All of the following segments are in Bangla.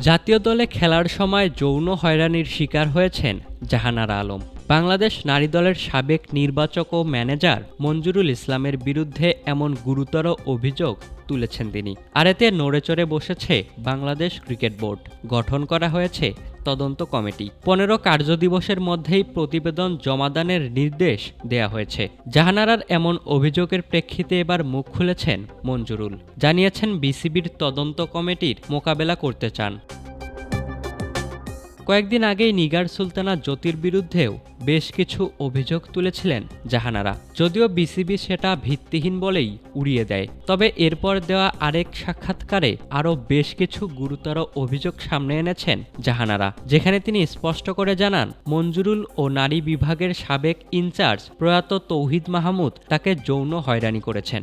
জাতীয় দলে খেলার সময় যৌন হয়রানির শিকার হয়েছেন জাহানার আলম। বাংলাদেশ নারী দলের সাবেক নির্বাচক ও ম্যানেজার মঞ্জুরুল ইসলামের বিরুদ্ধে এমন গুরুতর অভিযোগ তুলেছেন তিনি। আর এতে নড়েচড়ে বসেছে বাংলাদেশ ক্রিকেট বোর্ড। গঠন করা হয়েছে তদন্ত কমিটি। পনেরো কার্যদিবসের মধ্যেই প্রতিবেদন জমাদানের নির্দেশ দেয়া হয়েছে। জাহানারার এমন অভিযোগের প্রেক্ষিতে এবার মুখ খুলেছেন মঞ্জুরুল। জানিয়েছেন বিসিবির তদন্ত কমিটির মোকাবেলা করতে চান। কয়েকদিন আগেই নিগার সুলতানা জ্যোতির বিরুদ্ধেও বেশ কিছু অভিযোগ তুলেছিলেন জাহানারা। যদিও বিসিবি সেটা ভিত্তিহীন বলেই উড়িয়ে দেয়। তবে এরপর দেওয়া আরেক সাক্ষাৎকারে আরও বেশ কিছু গুরুতর অভিযোগ সামনে এনেছেন জাহানারা, যেখানে তিনি স্পষ্ট করে জানান, মঞ্জুরুল ও নারী বিভাগের সাবেক ইনচার্জ প্রয়াত তৌহিদ মাহমুদ তাকে যৌন হয়রানি করেছেন।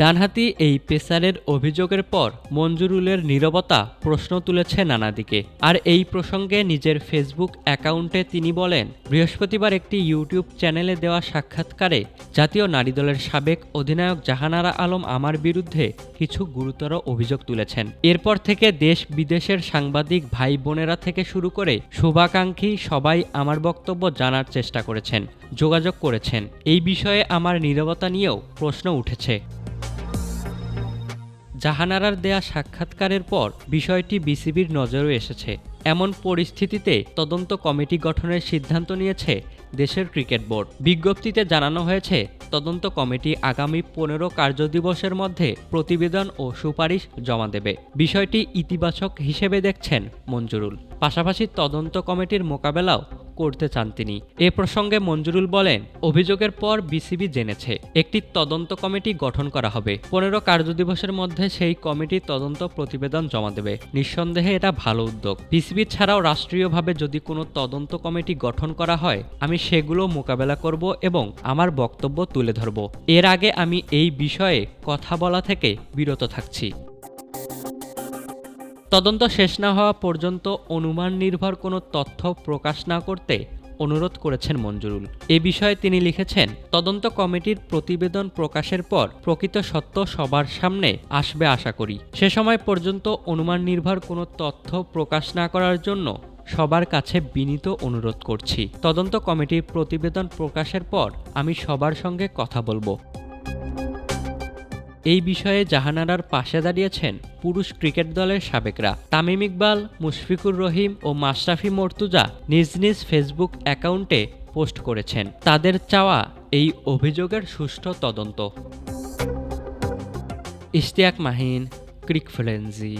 ডানহাতি এই পেসারের অভিযোগের পর মঞ্জুরুলের নীরবতা প্রশ্ন তুলেছে নানা দিকে আর এই প্রসঙ্গে নিজের ফেসবুক অ্যাকাউন্টে তিনি বলেন, বৃহস্পতিবার একটি ইউটিউব চ্যানেলে দেওয়া সাক্ষাৎকারে জাতীয় নারী দলের সাবেক অধিনায়ক জাহানারা আলম আমার বিরুদ্ধে কিছু গুরুতর অভিযোগ তুলেছেন। এরপর থেকে দেশ বিদেশের সাংবাদিক ভাই বোনেরা থেকে শুরু করে শুভাকাঙ্ক্ষী সবাই আমার বক্তব্য জানার চেষ্টা করেছেন, যোগাযোগ করেছেন। এই বিষয়ে আমার নীরবতা নিয়েও প্রশ্ন উঠেছে। জাহানারার দেয়া সাক্ষাৎকারের পর বিষয়টি বিসিবির নজরে এসেছে। এমন পরিস্থিতিতে তদন্ত কমিটি গঠনের সিদ্ধান্ত নিয়েছে দেশের ক্রিকেট বোর্ড। বিজ্ঞপ্তিতে জানানো হয়েছে, তদন্ত কমিটি আগামী পনেরো কার্যদিবসের মধ্যে প্রতিবেদন ও সুপারিশ জমা দেবে। বিষয়টি ইতিবাচক হিসেবে দেখছেন মঞ্জুরুল। পাশাপাশি তদন্ত কমিটির মোকাবেলাও করতে চান তিনি। এ প্রসঙ্গে মঞ্জুরুল বলেন, অভিযোগের পর বিসিবি জেনেছে, একটি তদন্ত কমিটি গঠন করা হবে। পনেরো কার্যদিবসের মধ্যে সেই কমিটি তদন্ত প্রতিবেদন জমা দেবে। নিঃসন্দেহে এটা ভালো উদ্যোগ। বিসিবি ছাড়াও রাষ্ট্রীয়ভাবে যদি কোনো তদন্ত কমিটি গঠন করা হয়, আমি সেগুলো মোকাবেলা করব এবং আমার বক্তব্য তুলে ধরব। এর আগে আমি এই বিষয়ে কথা বলা থেকে বিরত থাকছি। তদন্ত শেষ না হওয়া পর্যন্ত অনুমান নির্ভর কোনো তথ্য প্রকাশ না করতে অনুরোধ করেছেন মঞ্জুরুল। এ বিষয়ে তিনি লিখেছেন, তদন্ত কমিটির প্রতিবেদন প্রকাশের পর প্রকৃত সত্য সবার সামনে আসবে আশা করি। সে সময় পর্যন্ত অনুমান নির্ভর কোনো তথ্য প্রকাশ না করার জন্য সবার কাছে বিনীত অনুরোধ করছি। তদন্ত কমিটির প্রতিবেদন প্রকাশের পর আমি সবার সঙ্গে কথা বলব। এই বিষয়ে জাহানারার পাশে দাঁড়িয়েছেন পুরুষ ক্রিকেট দলের সাবেকরা। তামিম ইকবাল, মুশফিকুর রহিম ও মাশরাফি মর্তুজা নিজ নিজ ফেসবুক অ্যাকাউন্টে পোস্ট করেছেন। তাদের চাওয়া এই অভিযোগের সুষ্ঠু তদন্ত। ইশতিয়াক মাহিন, ক্রিক ফ্রেন্সি